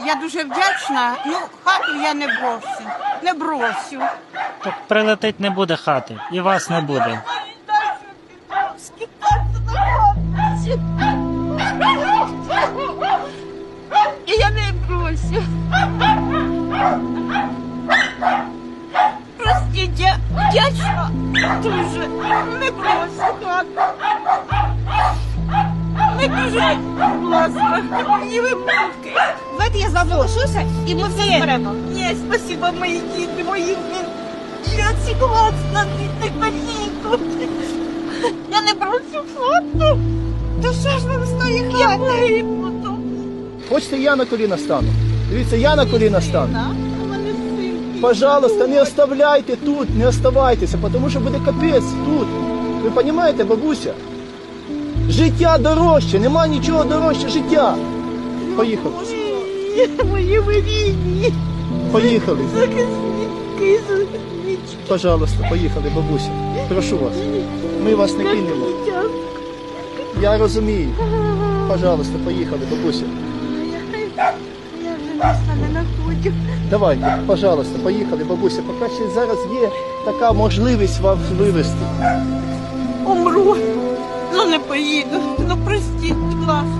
Я дуже вдячна. Ну, хату я не брошу. Не бросю. Так прилетить не буде хати, і вас не буде. І я не бросю. Простіть, я вдячна дуже. Не бросю хату. Дуже, будь ласка, мені випадки. Давайте я завошуся і ми все зберемо. Ні, спасибо, мої діти, мої я согласна, ти копійку. Я не брошу хату. То що ж вам з тої Я хати? Хочете, я на коліна стану? Дивіться, я на коліна стану. Пожалуйста, не оставляйте тут, не оставайтеся, тому що буде капець тут. Ви розумієте, бабуся? Життя дорожче, нема нічого дорожче життя. Поїхали. Мої вирівні. Поїхали. Пожалуйста, поїхали, бабуся. Прошу вас. Ми вас не кинемо. Я розумію. Пожалуйста, поїхали, бабуся. Давайте, пожалуйста, поїхали, бабуся. Поки ще зараз є така можливість вас вивезти. Умру. Не поїду. Ну простіть, будь ласка.